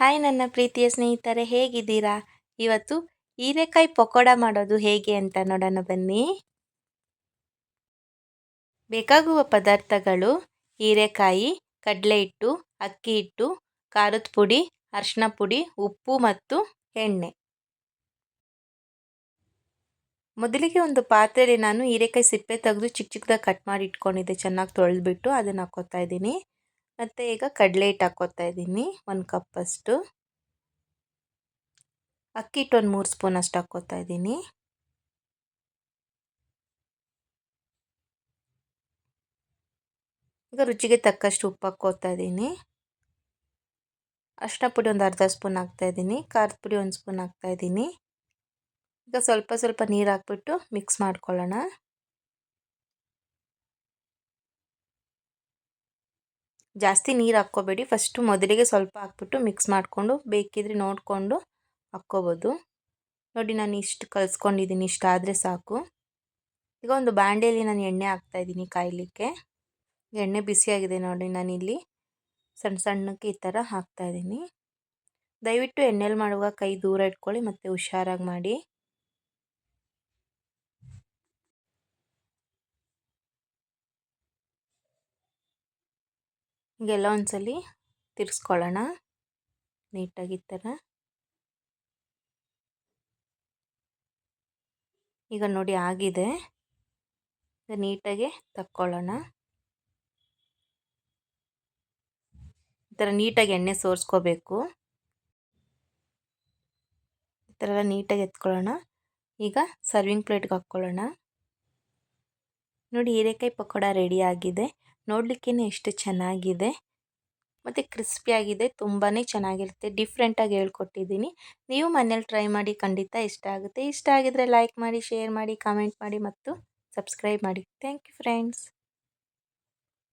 Hi ನನ್ನ ಪ್ರೀತಿಯ ಸ್ನೇಹಿತರೆ, ಹೇಗಿದ್ದೀರಾ? ಇವತ್ತು ಹೀರೆಕಾಯಿ ಪಕೋಡ ಮಾಡೋದು ಹೇಗೆ ಅಂತ ನೋಡೋಣ ಬನ್ನಿ. ಬೇಕಾಗುವ ಪದಾರ್ಥಗಳು ಹೀರೆಕಾಯಿ ಕಡಲೆ ಹಿಟ್ಟು ಅಕ್ಕಿ ಹಿಟ್ಟು ಖಾರದ ಪುಡಿ, ಅರಿಶಿನ ಪುಡಿ, ಉಪ್ಪು ಮತ್ತು ಎಣ್ಣೆ. ಮೊದಲಿಗೆ ಒಂದು ಪಾತ್ರೆಯಲ್ಲಿ ನಾನು ಹೀರೆಕಾಯಿ ಸಿಪ್ಪೆ ತೆಗೆದು ಚಿಕ್ಕ ಚಿಕ್ಕದಾಗಿ ಕಟ್ ಮಾಡಿ ಇಟ್ಕೊಂಡಿದ್ದೆ, ಚೆನ್ನಾಗಿ ತೊಳೆದ್ಬಿಟ್ಟು ಅದನ್ನು ಹಾಕೋತಾ ಇದ್ದೀನಿ. ಮತ್ತು ಈಗ ಕಡಲೆ ಹಿಟ್ಟು ಹಾಕ್ಕೋತಾ ಇದ್ದೀನಿ, ಒಂದು ಕಪ್ಪಷ್ಟು ಅಕ್ಕಿ ಹಿಟ್ಟು ಒಂದು ಮೂರು ಸ್ಪೂನ್ ಅಷ್ಟು ಹಾಕ್ಕೋತಾ ಇದ್ದೀನಿ. ಈಗ ರುಚಿಗೆ ತಕ್ಕಷ್ಟು ಉಪ್ಪು ಹಾಕ್ಕೋತಾ ಇದ್ದೀನಿ. ಅರ್ಶಿನ ಪುಡಿ ಒಂದು ಅರ್ಧ ಸ್ಪೂನ್ ಹಾಕ್ತಾಯಿದ್ದೀನಿ ಖಾರದ ಪುಡಿ ಒಂದು ಸ್ಪೂನ್ ಹಾಕ್ತಾಯಿದ್ದೀನಿ ಈಗ ಸ್ವಲ್ಪ ಸ್ವಲ್ಪ ನೀರು ಹಾಕ್ಬಿಟ್ಟು ಮಿಕ್ಸ್ ಮಾಡ್ಕೊಳ್ಳೋಣ. ಜಾಸ್ತಿ ನೀರು ಹಾಕ್ಕೋಬೇಡಿ. ಫಸ್ಟು ಮೊದಲಿಗೆ ಸ್ವಲ್ಪ ಹಾಕ್ಬಿಟ್ಟು ಮಿಕ್ಸ್ ಮಾಡಿಕೊಂಡು ಬೇಕಿದ್ರೆ ನೋಡಿಕೊಂಡು ಹಾಕ್ಕೋಬೋದು. ನೋಡಿ ನಾನು ಇಷ್ಟು ಕಲಿಸ್ಕೊಂಡಿದ್ದೀನಿ ಇಷ್ಟು ಆದರೆ ಸಾಕು. ಈಗ ಒಂದು ಬಾಂಡೆಯಲ್ಲಿ ನಾನು ಎಣ್ಣೆ ಹಾಕ್ತಾಯಿದ್ದೀನಿ ಕಾಯಲಿಕ್ಕೆ. ಎಣ್ಣೆ ಬಿಸಿಯಾಗಿದೆ ನೋಡಿ ನಾನಿಲ್ಲಿ. ಸಣ್ಣ ಸಣ್ಣಕ್ಕೆ ಈ ಥರ ಹಾಕ್ತಾಯಿದ್ದೀನಿ ದಯವಿಟ್ಟು ಎಣ್ಣೆಲಿ ಮಾಡುವಾಗ ಕೈ ದೂರ ಇಟ್ಕೊಳ್ಳಿ, ಮತ್ತು ಹುಷಾರಾಗಿ ಮಾಡಿ. ಹೀಗೆಲ್ಲ ಒಂದ್ಸಲಿ ತಿರ್ಸ್ಕೊಳ್ಳೋಣ. ನೀಟಾಗಿ ಈ ಥರ. ಈಗ ನೋಡಿ ಆಗಿದೆ. ನೀಟಾಗಿ ತಕ್ಕೊಳ್ಳೋಣ. ಈ ಥರ ನೀಟಾಗಿ ಎಣ್ಣೆ ಸೋರಿಸ್ಕೋಬೇಕು. ಈ ಥರ ಎಲ್ಲ ನೀಟಾಗಿ ಎತ್ಕೊಳ್ಳೋಣ. ಈಗ ಸರ್ವಿಂಗ್ ಪ್ಲೇಟ್ಗೆ ಹಾಕ್ಕೊಳ್ಳೋಣ. ನೋಡಿ ಹೀರೆಕಾಯಿ ಪಕೋಡ ರೆಡಿ ಆಗಿದೆ. ನೋಡಲಿಕ್ಕೇ ಎಷ್ಟು ಚೆನ್ನಾಗಿದೆ. ಮತ್ತು ಕ್ರಿಸ್ಪಿಯಾಗಿದೆ ತುಂಬಾ ಚೆನ್ನಾಗಿರುತ್ತೆ. ಡಿಫ್ರೆಂಟಾಗಿ ಹೇಳ್ಕೊಟ್ಟಿದ್ದೀನಿ. ನೀವು ಮನೇಲಿ ಟ್ರೈ ಮಾಡಿ ಖಂಡಿತ ಇಷ್ಟ ಆಗುತ್ತೆ. ಇಷ್ಟ ಆಗಿದರೆ ಲೈಕ್ ಮಾಡಿ ಶೇರ್ ಮಾಡಿ ಕಮೆಂಟ್ ಮಾಡಿ ಮತ್ತು ಸಬ್ಸ್ಕ್ರೈಬ್ ಮಾಡಿ. Thank you friends